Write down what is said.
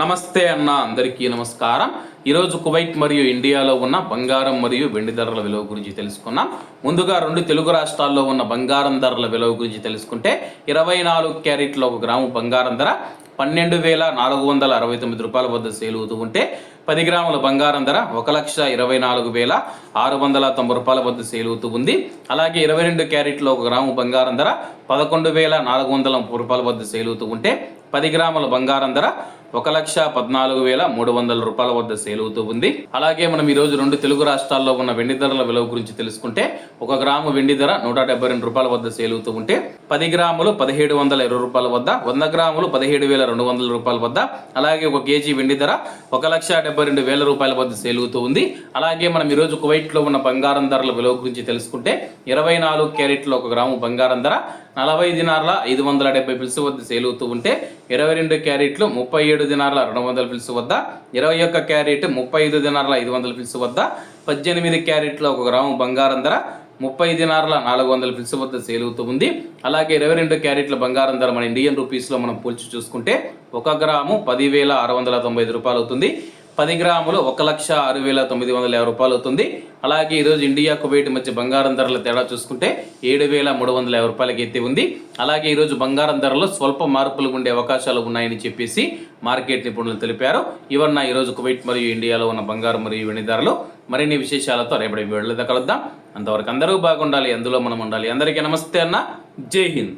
నమస్తే అన్న అందరికీ నమస్కారం. ఈరోజు కువైట్ మరియు ఇండియాలో ఉన్న బంగారం మరియు వెండి ధరల విలువ గురించి తెలుసుకున్నాం. ముందుగా రెండు తెలుగు రాష్ట్రాల్లో ఉన్న బంగారం ధరల విలువ గురించి తెలుసుకుంటే ఇరవై నాలుగు క్యారెట్ల ఒక గ్రాము బంగారం ధర పన్నెండు వేల నాలుగు వందల అరవై తొమ్మిది రూపాయల వద్ద సేల్ అవుతూ ఉంటే పది గ్రాముల బంగారం ధర ఒక లక్ష ఇరవై నాలుగు వేల ఆరు వందల తొంభై రూపాయల వద్ద సేల్ అవుతూ ఉంది. అలాగే ఇరవై రెండు క్యారెట్లో ఒక గ్రాము బంగారం ధర పదకొండు వేల నాలుగు వందల ముప్పై రూపాయల వద్ద సేల్ అవుతూ ఉంటే పది గ్రాముల బంగారం ధర ఒక లక్ష పద్నాలుగు వేల మూడు వందల రూపాయల వద్ద సేల్ అవుతూ ఉంది. అలాగే మనం ఈ రోజు రెండు తెలుగు రాష్ట్రాల్లో ఉన్న వెండి ధరల విలువ గురించి తెలుసుకుంటే ఒక గ్రాము వెండి ధర నూట డెబ్బై రెండు రూపాయల వద్ద సేల్ అవుతూ ఉంటే పది గ్రాములు పదిహేడు వందల ఇరవై రూపాయల వద్ద వంద గ్రాములు పదిహేడు వేల రెండు వందల రూపాయల వద్ద అలాగే ఒక కేజీ వెండి ధర ఒక లక్ష డెబ్బై రెండు వేల రూపాయల వద్ద సేల్ అవుతూ ఉంది. అలాగే మనం ఈ రోజు కువైట్లో ఉన్న బంగారం ధరల విలువ గురించి తెలుసుకుంటే ఇరవై నాలుగు క్యారెట్లో ఒక గ్రాము బంగారం ధర నలభై దినార్ల ఐదు వందల డెబ్బై పిల్స్ వద్ద సేల్ అవుతూ ఉంటే ఇరవై రెండు క్యారెట్లు ముప్పై ఏడు దినార్ల రెండు వందల పిల్స్ వద్ద ఇరవై ఒక్క క్యారెట్ ముప్పై ఐదు దినార్ల ఐదు వందల పిలుసు వద్ద పద్దెనిమిది క్యారెట్ల ఒక గ్రాము బంగారం ధర ముప్పై దినార్ల నాలుగు వందల పిలుసు వద్ద సేల్ అవుతూ ఉంది. అలాగే ఇరవై రెండు క్యారెట్ల బంగారం ధర మన ఇండియన్ రూపీస్లో మనం పోల్చి చూసుకుంటే ఒక గ్రాము పదివేల ఆరు వందల తొంభై ఐదు రూపాయలు అవుతుంది. పది గ్రాములు ఒక లక్ష ఆరు వేల తొమ్మిది వందల యాభై రూపాయలు అవుతుంది. అలాగే ఈరోజు ఇండియా కువైట్ మధ్య బంగారం ధరల తేడా చూసుకుంటే ఏడు వేల మూడు వందల యాభై రూపాయలకి ఎత్తి ఉంది. అలాగే ఈరోజు బంగారం ధరలో స్వల్ప మార్పులు ఉండే అవకాశాలు ఉన్నాయని చెప్పేసి మార్కెట్ నిపుణులు తెలిపారు. ఇవన్న ఈరోజు కువైట్ మరియు ఇండియాలో ఉన్న బంగారం మరియు వెండి ధరలు మరిన్ని విశేషాలతో రేపటి వీడియోలో కలుద్దాం. అంతవరకు అందరూ బాగుండాలి అందులో మనం ఉండాలి. అందరికీ నమస్తే అన్న. జై హింద్.